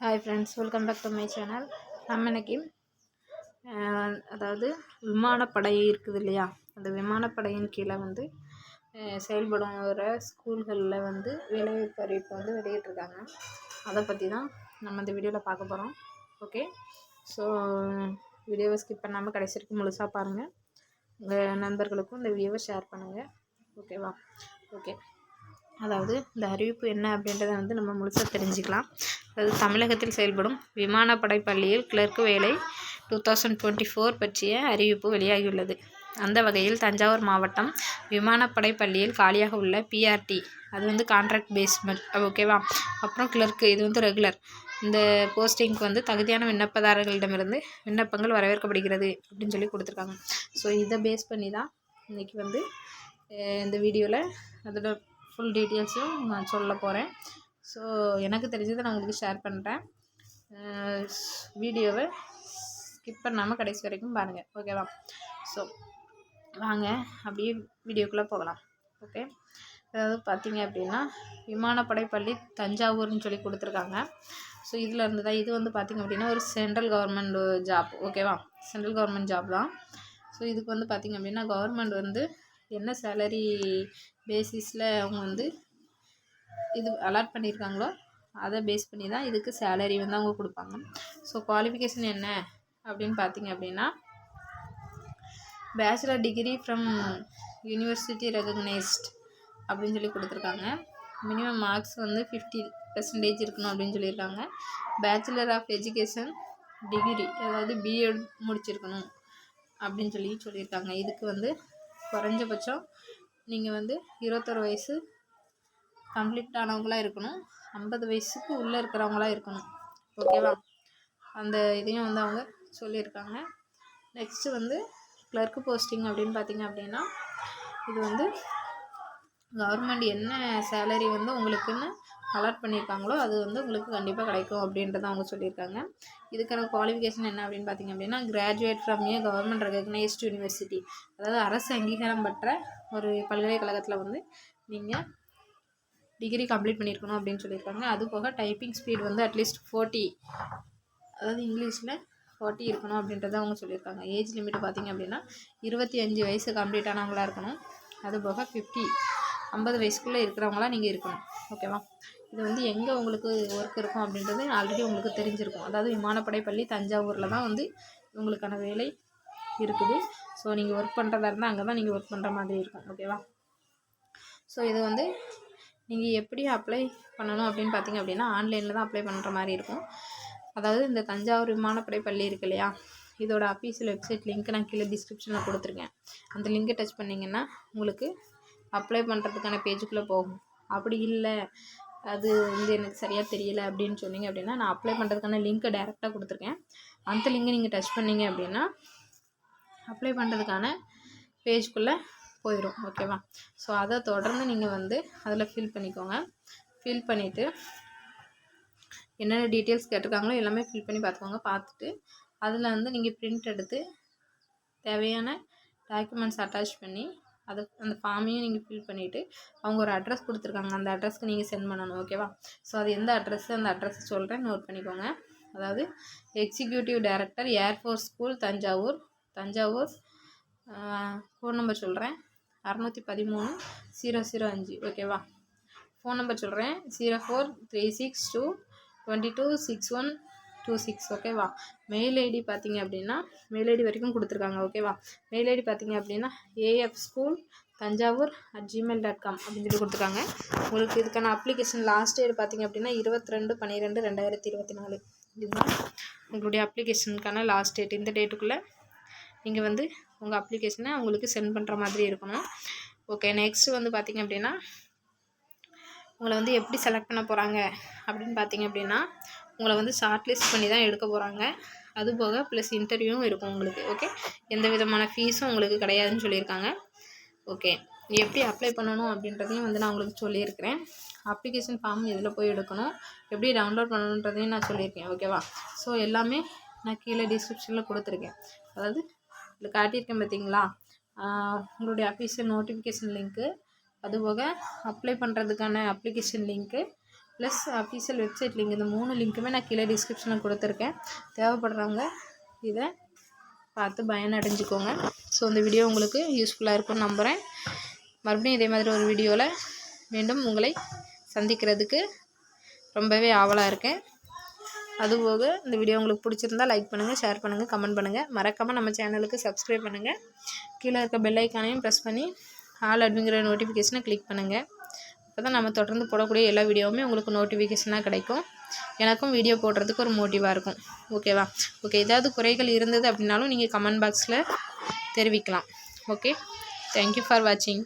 Hi friends welcome back to my channel நம்ம இன்னைக்கு அதாவது விமானப்படை இருக்குது இல்லையா? அந்த விமானப்படையின் கீழே வந்து செயல்படும் வர ஸ்கூல்களில் வந்து வேலைவாய்ப்பு அறிவிப்பு வந்து வெளியிட்ருக்காங்க அதை பற்றி தான் நம்ம இந்த வீடியோவில் பார்க்க போகிறோம் ஓகே ஸோ வீடியோவை ஸ்கிப் பண்ணாமல் கடைசி வரைக்கும் முழுசாக பாருங்கள் உங்கள் நண்பர்களுக்கும் இந்த வீடியோவை ஷேர் பண்ணுங்கள் ஓகேவா ஓகே அதாவது இந்த அறிவிப்பு என்ன அப்படின்றத வந்து நம்ம முழுசாக தெரிஞ்சுக்கலாம். தமிழகத்தில் செயல்படும் விமானப்படை பள்ளியில் கிளர்க் வேலை டூ தௌசண்ட் டுவெண்ட்டி ஃபோர் பற்றிய அறிவிப்பு வெளியாகியுள்ளது. அந்த வகையில் தஞ்சாவூர் மாவட்டம் விமானப்படை பள்ளியில் காலியாக உள்ள பிஆர்டி அது வந்து கான்ட்ராக்ட் பேஸ்மெண்ட் ஓகேவா அப்புறம் கிளர்க்கு இது வந்து ரெகுலர் இந்த போஸ்டிங்க்கு வந்து தகுதியான விண்ணப்பதாரர்களிடமிருந்து விண்ணப்பங்கள் வரவேற்கப்படுகிறது அப்படின்னு சொல்லி கொடுத்துருக்காங்க. ஸோ இதை பேஸ் பண்ணி தான் இன்றைக்கி வந்து இந்த வீடியோவில் அதோட ஃபுல் டீட்டெயில்ஸும் நான் சொல்ல போகிறேன் ஸோ எனக்கு தெரிஞ்சதை நான் உங்களுக்கு ஷேர் பண்ணுறேன் வீடியோவை ஸ்கிப் பண்ணாமல் கடைசி வரைக்கும் பாருங்கள் ஓகேவா ஸோ வாங்க. அப்படியே வீடியோக்குள்ளே போகலாம். ஓகே அதாவது பார்த்தீங்க அப்படின்னா விமானப்படை பள்ளி தஞ்சாவூர்னு சொல்லி கொடுத்துருக்காங்க. ஸோ இதில் இருந்து தான் இது வந்து பார்த்திங்க அப்படின்னா ஒரு சென்ட்ரல் கவர்மெண்ட் ஜாப் ஓகேவா சென்ட்ரல் கவர்மெண்ட் ஜாப் தான். ஸோ இதுக்கு வந்து பார்த்திங்க அப்படின்னா கவர்மெண்ட் வந்து என்ன சேலரி பேசிஸில் அவங்க வந்து இது அலாட் பண்ணியிருக்காங்களோ அதை பேஸ் பண்ணி தான் இதுக்கு சேலரி வந்து அவங்க கொடுப்பாங்க. ஸோ குவாலிஃபிகேஷன் என்ன அப்படின்னு பார்த்தீங்க அப்படின்னா bachelor degree from university recognised அப்படின்னு சொல்லி கொடுத்துருக்காங்க. மினிமம் மார்க்ஸ் வந்து ஃபிஃப்டி பெர்சன்டேஜ் இருக்கணும் அப்படின்னு சொல்லியிருக்காங்க. பேச்சுலர் ஆஃப் எஜுகேஷன் டிகிரி அதாவது பிஎட் முடிச்சிருக்கணும் அப்படின்னு சொல்லி சொல்லியிருக்காங்க. இதுக்கு வந்து குறைஞ்சபட்சம் நீங்கள் வந்து இருபத்தொரு வயசு கம்ப்ளீட் ஆனவங்களாக இருக்கணும். ஐம்பது வயசுக்கு உள்ளே இருக்கிறவங்களா இருக்கணும். ஓகேவா? அந்த இதையும் வந்து அவங்க சொல்லியிருக்காங்க. நெக்ஸ்ட்டு வந்து கிளர்க்கு போஸ்டிங் அப்படின்னு பார்த்தீங்க அப்படின்னா இது வந்து கவர்மெண்ட் என்ன சேலரி வந்து உங்களுக்குன்னு அலாட் பண்ணியிருக்காங்களோ அது வந்து உங்களுக்கு கண்டிப்பாக கிடைக்கும் அப்படின்றத அவங்க சொல்லியிருக்காங்க. இதுக்கான குவாலிஃபிகேஷன் என்ன அப்படின்னு பார்த்தீங்க அப்படின்னா graduate from a government recognised university அதாவது அரசு அங்கீகாரம் பெற்ற ஒரு பல்கலைக்கழகத்தில் வந்து நீங்கள் டிகிரி கம்ப்ளீட் பண்ணியிருக்கணும் அப்படின்னு சொல்லியிருக்காங்க. அது போக டைப்பிங் ஸ்பீட் வந்து அட்லீஸ்ட் ஃபோர்ட்டி அதாவது இங்கிலீஷில் ஃபார்ட்டி இருக்கணும் அப்படின்றத அவங்க சொல்லியிருக்காங்க. ஏஜ் லிமிட் பார்த்திங்க அப்படின்னா இருபத்தி அஞ்சு வயசு கம்ப்ளீட் ஆனவங்களா இருக்கணும். அது போக ஃபிஃப்டி ஐம்பது வயசுக்குள்ளே இருக்கிறவங்களா நீங்கள் இருக்கணும். ஓகேவா இது வந்து எங்கே உங்களுக்கு ஒர்க் இருக்கும் அப்படின்றது ஆல்ரெடி உங்களுக்கு தெரிஞ்சிருக்கும். அதாவது விமானப்படை பள்ளி தஞ்சாவூரில் தான் வந்து உங்களுக்கான வேலை இருக்குது. ஸோ நீங்கள் ஒர்க் பண்ணுறதா இருந்தால் அங்கே தான் நீங்கள் ஒர்க் பண்ணுற மாதிரி இருக்கும். ஓகேவா ஸோ இது வந்து நீங்கள் எப்படி அப்ளை பண்ணணும் அப்படின்னு பார்த்தீங்க அப்படின்னா ஆன்லைனில் தான் அப்ளை பண்ணுற மாதிரி இருக்கும். அதாவது இந்த தஞ்சாவூர் விமானப்படை பள்ளி இருக்கு இல்லையா? இதோட அஃபீஷியல் வெப்சைட் லிங்க் நான் கீழே டிஸ்கிரிப்ஷனில் கொடுத்துருக்கேன். அந்த லிங்கை டச் பண்ணிங்கன்னா உங்களுக்கு அப்ளை பண்ணுறதுக்கான பேஜுக்குள்ளே போகும். அப்படி இல்லை அது வந்து எனக்கு சரியாக தெரியல அப்படின்னு சொன்னீங்க அப்படின்னா நான் அப்ளை பண்ணுறதுக்கான லிங்க்கை டேரெக்டாக கொடுத்துருக்கேன். அந்த லிங்கை நீங்கள் டச் பண்ணீங்க அப்படின்னா அப்ளை பண்ணுறதுக்கான பேஜ்குள்ளே போயிடும் ஓகேவா ஸோ அதை தொடர்ந்து நீங்கள் வந்து அதில் ஃபில் பண்ணிக்கோங்க. ஃபில் பண்ணிவிட்டு என்னென்ன டீட்டெயில்ஸ் கேட்டிருக்காங்களோ எல்லாமே ஃபில் பண்ணி பார்த்துக்கோங்க பார்த்துட்டு அதில் வந்து நீங்கள் பிரிண்ட் எடுத்து தேவையான டாக்குமெண்ட்ஸ் அட்டாச் பண்ணி அதை அந்த ஃபார்மையும் நீங்கள் ஃபில் பண்ணிவிட்டு அவங்க ஒரு அட்ரஸ் கொடுத்துருக்காங்க. அந்த அட்ரஸ்க்கு நீங்கள் சென்ட் பண்ணணும் ஓகேவா ஸோ அது எந்த அட்ரஸ் அந்த அட்ரஸ் சொல்கிறேன் நோட் பண்ணிக்கோங்க. அதாவது executive director air force school Thanjavur. Thanjavur phone number சொல்கிறேன் அறநூற்றி பதிமூணு ஜீரோ ஜீரோ அஞ்சு. ஓகேவா ஃபோன் நம்பர் சொல்கிறேன் zero four three six two twenty two six one two six ஓகேவா மெயில் ஐடி பார்த்தீங்க அப்படின்னா மெயில் ஐடி வரைக்கும் கொடுத்துருக்காங்க. ஓகேவா மெயில் ஐடி பார்த்தீங்க அப்படின்னா AF school Thanjavur at Gmail dot com அப்படின்னு சொல்லி கொடுத்துருக்காங்க. உங்களுக்கு இதுக்கான அப்ளிகேஷன் லாஸ்ட் டேட் பார்த்தீங்க அப்படின்னா இருபத்தி ரெண்டு பன்னிரெண்டு ரெண்டாயிரத்தி இருபத்தி நாலு. இதுதான் உங்களுடைய அப்ளிகேஷனுக்கான லாஸ்ட் டேட் இந்த டேட்டுக்குள்ளே நீங்கள் வந்து உங்கள் அப்ளிகேஷனை உங்களுக்கு சென்ட் பண்ணுற மாதிரி இருக்கணும். ஓகே நெக்ஸ்ட் வந்து பார்த்திங்க அப்படின்னா உங்களை வந்து எப்படி செலக்ட் பண்ண போகிறாங்க அப்படின்னு பார்த்தீங்க அப்படின்னா உங்களை வந்து ஷார்ட் லிஸ்ட் பண்ணி தான் எடுக்க போகிறாங்க அது போக ப்ளஸ் இன்டர்வியூவும் இருக்கும் உங்களுக்கு. ஓகே எந்த விதமான ஃபீஸும் உங்களுக்கு கிடையாதுன்னு சொல்லியிருக்காங்க. ஓகே எப்படி அப்ளை பண்ணணும் அப்படின்றதையும் வந்து நான் உங்களுக்கு சொல்லியிருக்கிறேன். அப்ளிகேஷன் ஃபார்ம் எதில் போய் எடுக்கணும்? எப்படி டவுன்லோட் பண்ணணுன்றதையும் நான் சொல்லியிருக்கேன். ஓகேவா ஸோ எல்லாமே நான் கீழே டிஸ்கிரிப்ஷனில் கொடுத்துருக்கேன். அதாவது இதில் காட்டியிருக்கேன் பார்த்தீங்களா? உங்களுடைய அஃபீஷியல் நோட்டிஃபிகேஷன் லிங்க்கு அதுபோக அப்ளை பண்ணுறதுக்கான application link plus official website link இந்த மூணு லிங்க்குமே நான் கீழே டிஸ்கிரிப்ஷனில் கொடுத்துருக்கேன். தேவைப்படுறவங்க இதை பார்த்து பயனடைஞ்சுக்கோங்க. ஸோ இந்த வீடியோ உங்களுக்கு யூஸ்ஃபுல்லாக இருக்கும்னு நம்புகிறேன் மறுபடியும் இதே மாதிரி ஒரு வீடியோவில் மீண்டும் உங்களை சந்திக்கிறதுக்கு ரொம்பவே ஆவலாக இருக்கேன். அதுபோக இந்த வீடியோ உங்களுக்கு பிடிச்சிருந்தா லைக் பண்ணுங்கள் ஷேர் பண்ணுங்கள் கமெண்ட் பண்ணுங்கள் மறக்காமல் நம்ம சேனலுக்கு சப்ஸ்கிரைப் பண்ணுங்கள் கீழே இருக்க பெல் ஐக்கானையும் ப்ரெஸ் பண்ணி ஆல் அப்படிங்கிற நோட்டிஃபிகேஷனை கிளிக் பண்ணுங்கள் அப்போ தான் நம்ம தொடர்ந்து போடக்கூடிய எல்லா வீடியோவுமே உங்களுக்கு நோட்டிஃபிகேஷனாக கிடைக்கும். எனக்கும் வீடியோ போடுறதுக்கு ஒரு மோட்டிவாக இருக்கும். ஓகேவா ஓகே ஏதாவது குறைகள் இருந்தது அப்படின்னாலும் நீங்கள் கமெண்ட் பாக்ஸில் தெரிவிக்கலாம். ஓகே தேங்க்யூ ஃபார் வாட்சிங்